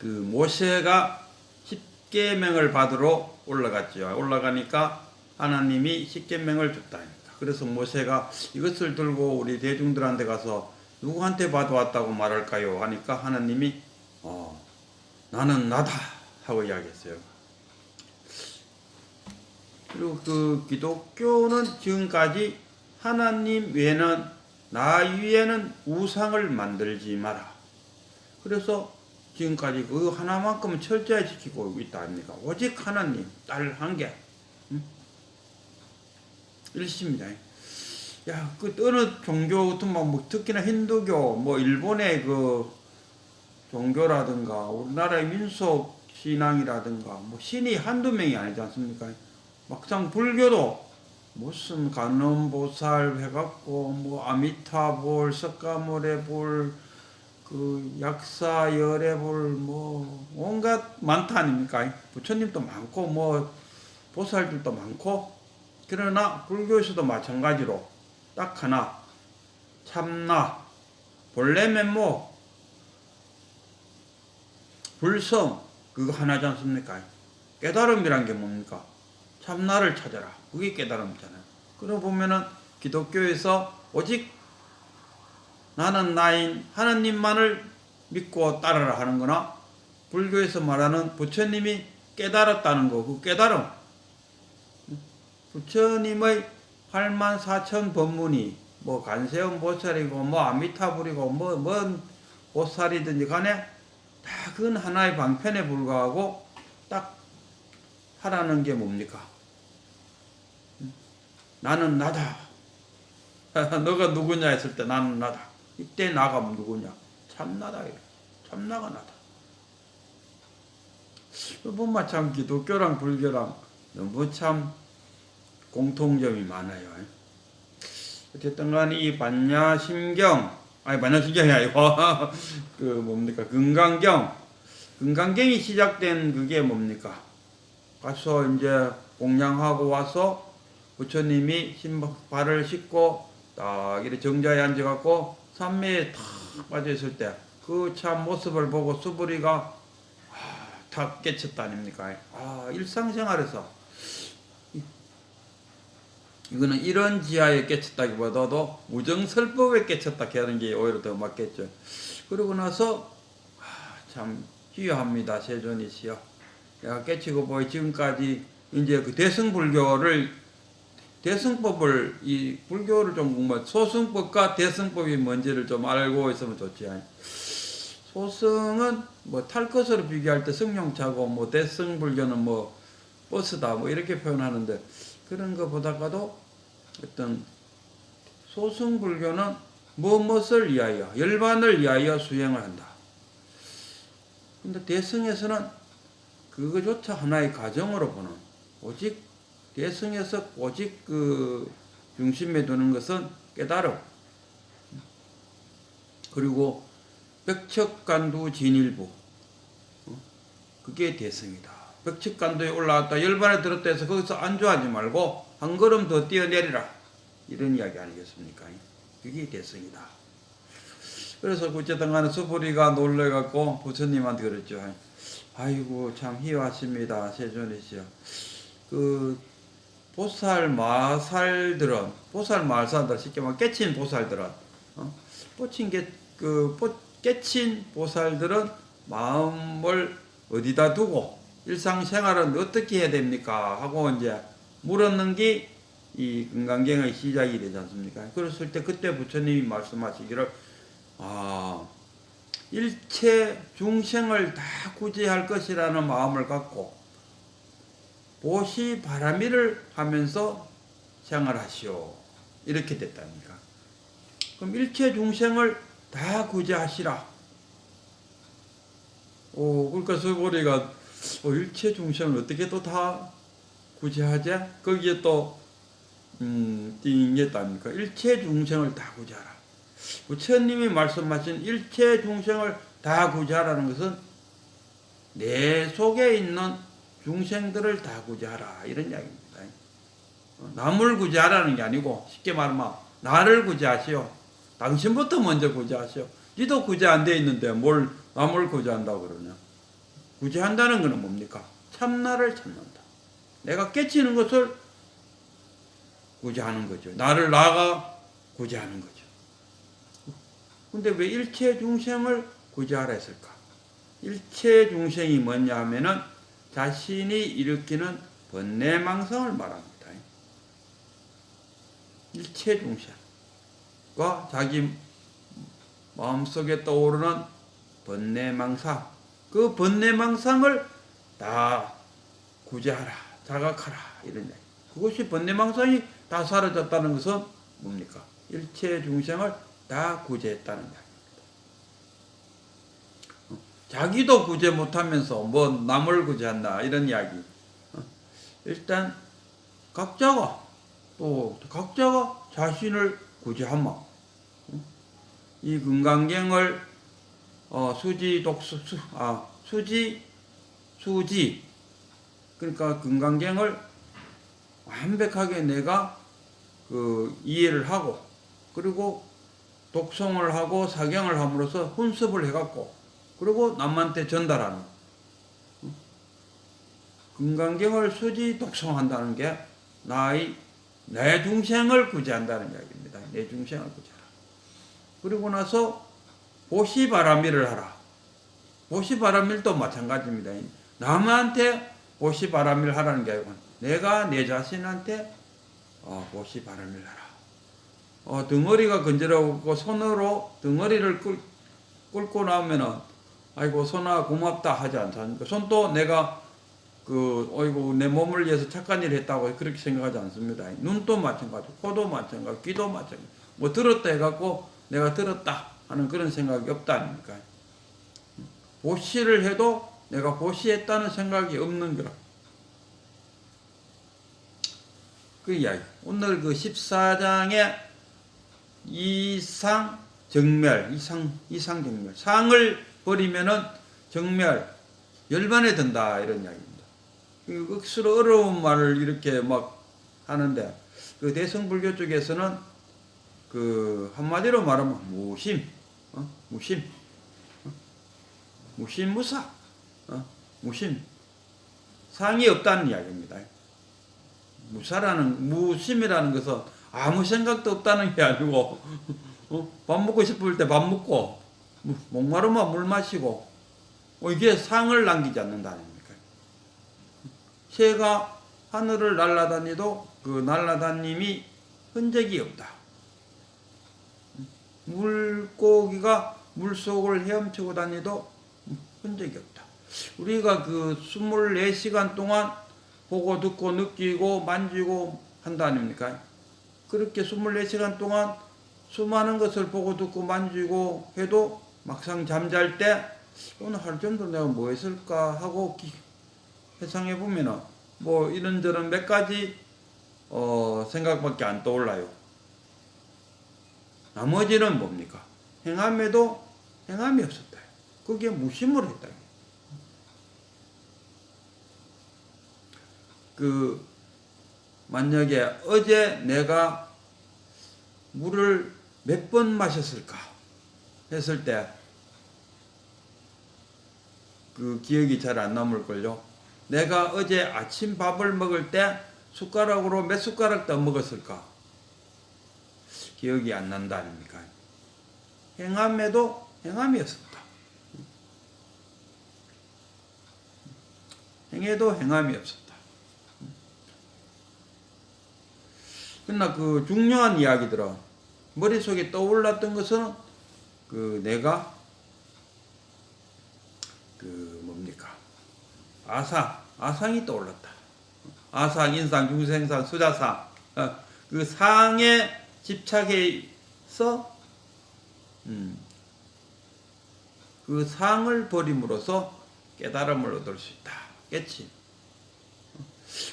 그 모세가 십계명을 받으러 올라갔죠. 올라가니까 하나님이 십계명을 줬다니까. 그래서 모세가 이것을 들고 우리 대중들한테 가서 누구한테 받아왔다고 말할까요? 하니까 하나님이 어, 나는 나다 하고 이야기했어요. 그리고 그 기독교는 지금까지 하나님 외에는 나 위에는 우상을 만들지 마라. 그래서 지금까지 그 하나만큼 철저히 지키고 있다 아닙니까? 오직 하나님 딸 한 개. 응? 일심이다. 야, 그 어느 종교 같은 뭐, 뭐 특히나 힌두교, 뭐 일본의 그 종교라든가 우리나라의 민속 신앙이라든가 뭐 신이 한두 명이 아니지 않습니까? 막상 불교도 무슨 관음보살 해갖고 뭐 아미타볼, 석가모레볼, 그 약사 열애볼 뭐 온갖 많다 아닙니까? 부처님도 많고 뭐 보살들도 많고 그러나 불교에서도 마찬가지로 딱 하나 참나 본래 면모 불성 그거 하나지 않습니까? 깨달음이란 게 뭡니까? 참나를 찾아라. 그게 깨달음이잖아요. 그러고 보면은 기독교에서 오직 나는 나인 하나님만을 믿고 따르라 하는 거나 불교에서 말하는 부처님이 깨달았다는 거, 그 깨달음. 부처님의 8만 4천 법문이 뭐 간세음 보살이고 뭐 아미타불이고 뭐뭔 보살이든지 간에 다 그건 하나의 방편에 불과하고 딱 하라는 게 뭡니까? 나는 나다. 너가 누구냐 했을 때 나는 나다. 이때 나가 누구냐? 참나다. 참나가 나다. 보면 참 기독교랑 불교랑 너무 참 공통점이 많아요. 어쨌든 간에 이 반야심경, 아니 반야심경이 아니고 그 뭡니까 금강경, 금강경이 시작된 그게 뭡니까? 가서 이제 공양하고 와서 부처님이 신발을 신고 딱 이렇게 정자에 앉아갖고 산매에 탁 빠져 있을 때그참 모습을 보고 수부리가 아, 다 깨쳤다 아닙니까? 아 일상생활에서 이- 이거는 이런 지하에 깨쳤다기보다도 무정설법에 깨쳤다 하는 게 오히려 더 맞겠죠. 그러고 나서 아, 참 희유합니다 세존이시여. 내가 깨치고 보이 지금까지 이제 그 대승불교를 대승법을 이 불교를 좀 공부 소승법과 대승법이 뭔지를 좀 알고 있으면 좋지. 소승은 뭐 탈 것으로 비교할 때 승용차고 뭐 대승 불교는 뭐 버스다 뭐 이렇게 표현하는데 그런 것보다가도 어떤 소승 불교는 무엇을 위하여 열반을 위하여 수행을 한다. 근데 대승에서는 그거조차 하나의 가정으로 보는 오직 대승에서 오직 그 중심에 두는 것은 깨달음 그리고 백척간두 진일부 어? 그게 대승이다. 백척간두에 올라왔다 열반에 들었다 해서 거기서 안주하지 말고 한 걸음 더 뛰어내리라 이런 이야기 아니겠습니까? 그게 대승이다. 그래서 어쨌든 간에 수부리가 놀래갖고 부처님한테 그랬죠. 아이고 참 희화하십니다 세존이시여. 그 보살 마살들은 보살 마살들 쉽게 말해 깨친 보살들은 어? 뻗친 게그 깨친 보살들은 마음을 어디다 두고 일상생활은 어떻게 해야 됩니까 하고 이제 물었는 게 이 금강경의 시작이 되지 않습니까? 그랬을 때 그때 부처님이 말씀하시기를 아 일체 중생을 다 구제할 것이라는 마음을 갖고 보시 바라미를 하면서 생활하시오. 이렇게 됐답니까? 그럼 일체 중생을 다 구제하시라. 오, 그러니까 서보리가 어, 일체 중생을 어떻게 또 다 구제하지? 거기에 또 음, 띵했답니까? 일체 중생을 다 구제하라. 부처님이 말씀하신 일체 중생을 다 구제하라는 것은 내 속에 있는 중생들을 다 구제하라 이런 이야기입니다. 어, 남을 구제하라는 게 아니고 쉽게 말하면 나를 구제하시오. 당신부터 먼저 구제하시오. 니도 구제 안 돼 있는데 뭘 남을 구제한다고 그러냐? 구제한다는 것은 뭡니까? 참나를 찾는다. 내가 깨치는 것을 구제하는 거죠. 나를 나가 구제하는 거죠. 근데 왜 일체 중생을 구제하라 했을까? 일체 중생이 뭐냐 하면은 자신이 일으키는 번뇌망상을 말합니다. 일체 중생과 자기 마음속에 떠오르는 번뇌망상 그 번뇌망상을 다 구제하라 자각하라 이런 얘기. 그것이 번뇌망상이 다 사라졌다는 것은 뭡니까? 일체 중생을 다 구제했다는. 어, 자기도 구제 못하면서 뭐 남을 구제한다 이런 이야기. 어, 일단 각자가 또 각자가 자신을 구제하마. 어, 이 금강경을 어, 수지 독수 수, 아 수지 수지 그러니까 금강경을 완벽하게 내가 그 이해를 하고 그리고 독송을 하고 사경을 함으로써 훈습을 해갖고 그리고 남한테 전달하는 어? 금강경을 수지 독송한다는 게 나의 내 중생을 구제한다는 이야기입니다. 내 중생을 구제하라. 그리고 나서 보시바라밀을 하라. 보시바라밀도 마찬가지입니다. 남한테 보시바라밀 하라는 게 아니고 내가 내 자신한테 어, 보시바라밀 하라. 어, 덩어리가 건드려고 손으로 덩어리를 끌, 끌고 나오면은 아이고 손아 고맙다 하지 않습니까? 손도 내가 그 어이구 내 몸을 위해서 착한 일을 했다고 그렇게 생각하지 않습니다. 눈도 마찬가지, 코도 마찬가지, 귀도 마찬가지. 뭐 들었다 해갖고 내가 들었다 하는 그런 생각이 없다 아닙니까? 보시를 해도 내가 보시했다는 생각이 없는 거라. 그 이야기. 오늘 그 14장에 이상 정멸, 이상 이상 정멸. 상을 버리면은 정멸 열반에 든다 이런 이야기입니다. 그 억수로 어려운 말을 이렇게 막 하는데 그 대성불교 쪽에서는 그 한마디로 말하면 무심, 어? 무심, 어? 무심무사, 어? 무심 상이 없다는 이야기입니다. 무사라는 무심이라는 것은 아무 생각도 없다는 게 아니고 어? 밥 먹고 싶을 때 밥 먹고 뭐, 목마르면 물 마시고 어, 이게 상을 남기지 않는다는 겁니까? 새가 하늘을 날아다니도 그 날아다님이 흔적이 없다. 물고기가 물속을 헤엄치고 다니도 흔적이 없다. 우리가 그 24시간 동안 보고 듣고 느끼고 만지고 한다 아닙니까? 그렇게 24시간 동안 수많은 것을 보고 듣고 만지고 해도 막상 잠잘 때 오늘 하루 정도 내가 뭐 했을까 하고 회상해 보면은 뭐 이런저런 몇 가지 어 생각밖에 안 떠올라요. 나머지는 뭡니까? 행함에도 행함이 없었다. 그게 무심을 했다. 그 만약에 어제 내가 물을 몇 번 마셨을까 했을 때 그 기억이 잘 안 남을걸요. 내가 어제 아침 밥을 먹을 때 숟가락으로 몇 숟가락 더 먹었을까? 기억이 안 난다 아닙니까? 행함에도 행함이 없었다. 행해도 행함이 없었다. 그러나 그 중요한 이야기들은 머릿속에 떠올랐던 것은 그 내가 그 뭡니까? 아상, 아상이 떠올랐다. 아상, 인상, 중생상, 수자상. 어, 그 상에 집착해서 음, 그 상을 버림으로써 깨달음을 얻을 수 있다. 깨치.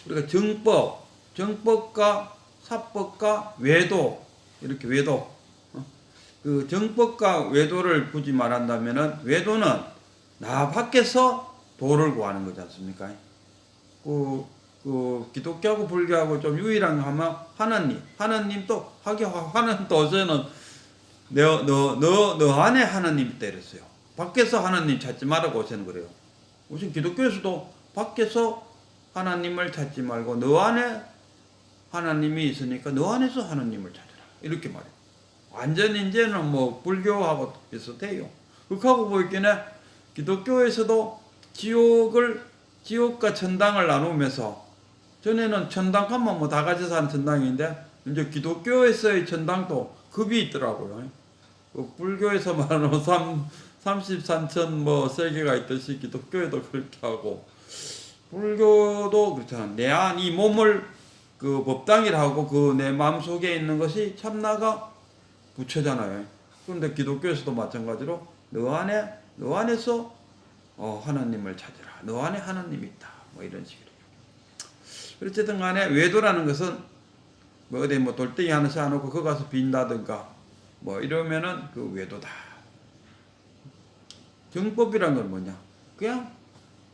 우리가 정법, 정법과 사법과 외도 이렇게 외도. 어? 그 정법과 외도를 굳이 말한다면은 외도는 나 밖에서 도를 구하는 거지 않습니까? 그, 그 기독교하고 불교하고 좀 유일한 거 하면 하나님, 하나님도 하기 하나님 도저는 너, 너, 너, 너 안에 하나님 때렸어요. 밖에서 하나님 찾지 말라고 하시는 거래요. 우선 기독교에서도 밖에서 하나님을 찾지 말고 너 안에 하나님이 있으니까 너 안에서 하나님을 찾아라. 이렇게 말해요. 완전 이제는 뭐 불교하고 비슷해요. 그하고 보이기는 기독교에서도 지옥을 지옥과 천당을 나누면서 전에는 천당 가면 뭐다 같이 사는 천당인데 이제 기독교에서의 천당도 급이 있더라고요. 그 불교에서 말하는 3 33천 뭐 세계가 있듯이 기독교에도 그렇게 하고 불교도 그렇잖아. 내안 이 몸을 그 법당이라 하고 그 내 마음 속에 있는 것이 참나가 부처잖아요. 그런데 기독교에서도 마찬가지로 너 안에 너 안에서 어, 하나님을 찾으라. 너 안에 하나님이 있다. 뭐 이런 식으로. 어쨌든 간에 외도라는 것은 뭐 어디 뭐 돌덩이 하나 쌓아놓고 거기 가서 빈다든가 뭐 이러면은 그 외도다. 정법이란 건 뭐냐? 그냥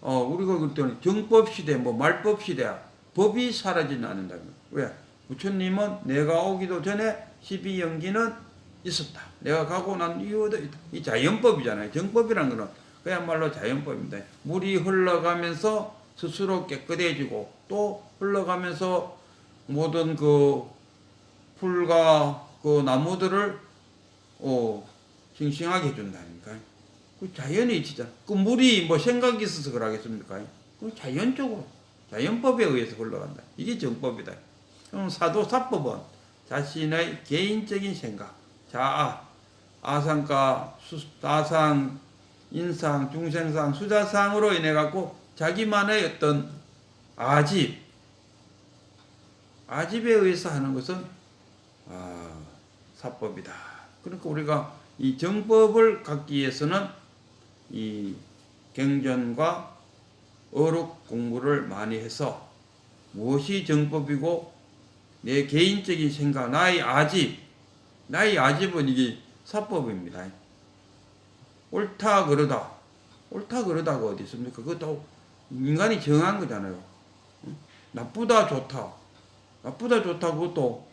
어 우리가 그때는 정법 시대, 뭐 말법 시대, 법이 사라지는 않는다. 왜? 부처님은 내가 오기도 전에 12연기는 있었다. 내가 가고 난 이후에도 있다. 이 자연법이잖아요. 정법이란 거는 그야말로 자연법입니다. 물이 흘러가면서 스스로 깨끗해지고 또 흘러가면서 모든 그 풀과 그 나무들을 어, 싱싱하게 해준다니까. 그 자연의 이치잖아. 그 물이 뭐 생각이 있어서 그러겠습니까? 그 자연적으로 자연법에 의해서 흘러간다. 이게 정법이다. 그럼 사도 사법은 자신의 개인적인 생각, 자아, 아상과 수, 아상, 인상, 중생상, 수자상으로 인해 갖고 자기만의 어떤 아집, 아집에 의해서 하는 것은 아, 사법이다. 그러니까 우리가 이 정법을 갖기 위해서는 이 경전과 어록 공부를 많이 해서 무엇이 정법이고 내 개인적인 생각, 나의 아집, 나의 아집은 이게 사법입니다. 옳다 그러다, 옳다 그러다가 어디 있습니까? 그것도 인간이 정한 거잖아요. 응? 나쁘다 좋다, 나쁘다 좋다 그것도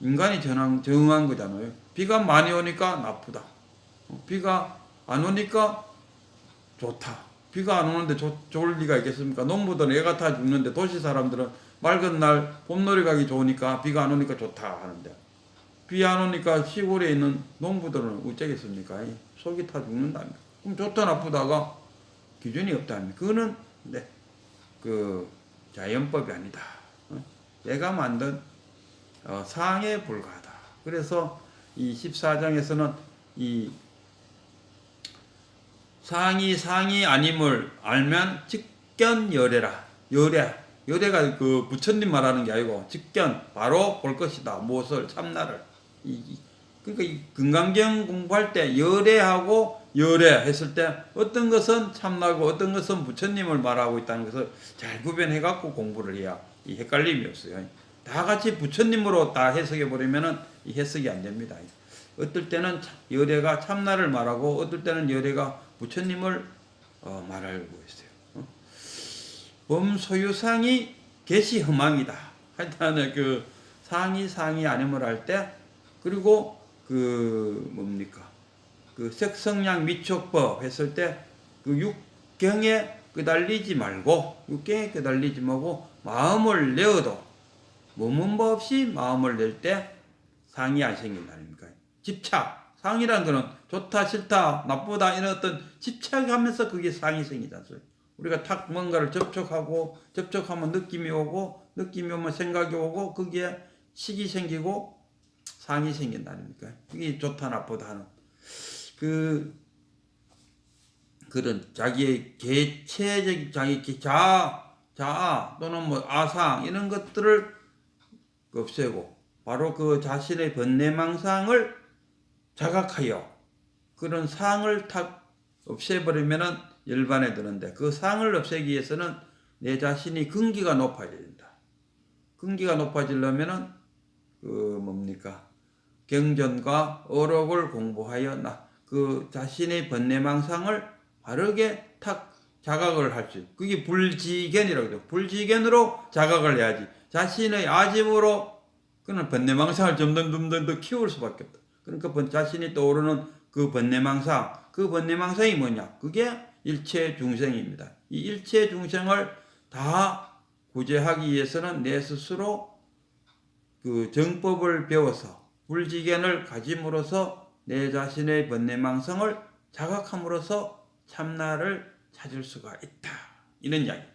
인간이 정한, 정한 거잖아요. 비가 많이 오니까 나쁘다. 어, 비가 안 오니까 좋다. 비가 안 오는데 좋, 좋을 리가 있겠습니까? 농부들은 애가 타 죽는데 도시 사람들은 맑은 날 봄놀이 가기 좋으니까 비가 안 오니까 좋다 하는데 비 안 오니까 시골에 있는 농부들은 어쩌겠습니까? 속이 타 죽는다니까. 그럼 좋다 나쁘다가 기준이 없다니. 그거는 네, 그 자연법이 아니다. 어? 내가 만든 어, 상에 불과하다. 그래서 이 14장에서는 이 상이 상이 아님을 알면 직견 열애라. 열애. 열애가 그 부처님 말하는 게 아니고 직견 바로 볼 것이다. 무엇을 참나를. 이, 이- 그러니까 이 금강경 공부할 때 열애하고 열애 했을 때 어떤 것은 참나고 어떤 것은 부처님을 말하고 있다는 것을 잘 구별해 갖고 공부를 해야 이 헷갈림이 없어요. 다 같이 부처님으로 다 해석해 버리면은 이 해석이 안 됩니다. 어떨 때는 참- 열애가 참나를 말하고 어떨 때는 열애가 부처님을 어, 말하고 있어요. 어? 범소유상이 개시 허망이다. 하여튼 그 상이 상이 아님을 할때 그리고 그 뭡니까? 그 색성량 미촉법 했을 때 그 육경에 끄달리지 말고 육경에 끄달리지 말고 마음을 내어도 머문 법 없이 마음을 낼 때 상이 안 생긴다니까? 집착. 상이라는 거는 좋다 싫다 나쁘다 이런 어떤 집착하면서 그게 상이 생기지 않습니까 우리가 탁 뭔가를 접촉하고 접촉하면 느낌이 오고 느낌이 오면 생각이 오고 거기에 식이 생기고 상이 생긴다니까. 그게 좋다 나쁘다 하는. 그 그런 자기의 개체적 자기 자 자아 또는 뭐 아상 이런 것들을 없애고 바로 그 자신의 번뇌망상을 자각하여 그런 상을 탁 없애버리면은 열반에 드는데 그 상을 없애기 위해서는 내 자신이 근기가 높아져야 된다. 근기가 높아지려면은 그 뭡니까 경전과 어록을 공부하여 나그 자신의 번뇌망상을 바르게 탁 자각을 할수 있. 그게 불지견이라고 해요. 불지견으로 자각을 해야지. 자신의 아집으로 그는 번뇌망상을 점점 점점 더 키울 수밖에 없다. 그러니까 번- 자신이 떠오르는 그 번뇌망상, 그 번뇌망상이 뭐냐? 그게 일체 중생입니다. 이 일체 중생을 다 구제하기 위해서는 내 스스로 그 정법을 배워서 불지견을 가짐으로써 내 자신의 번뇌망성을 자각함으로써 참나를 찾을 수가 있다. 이런 이야기입니다.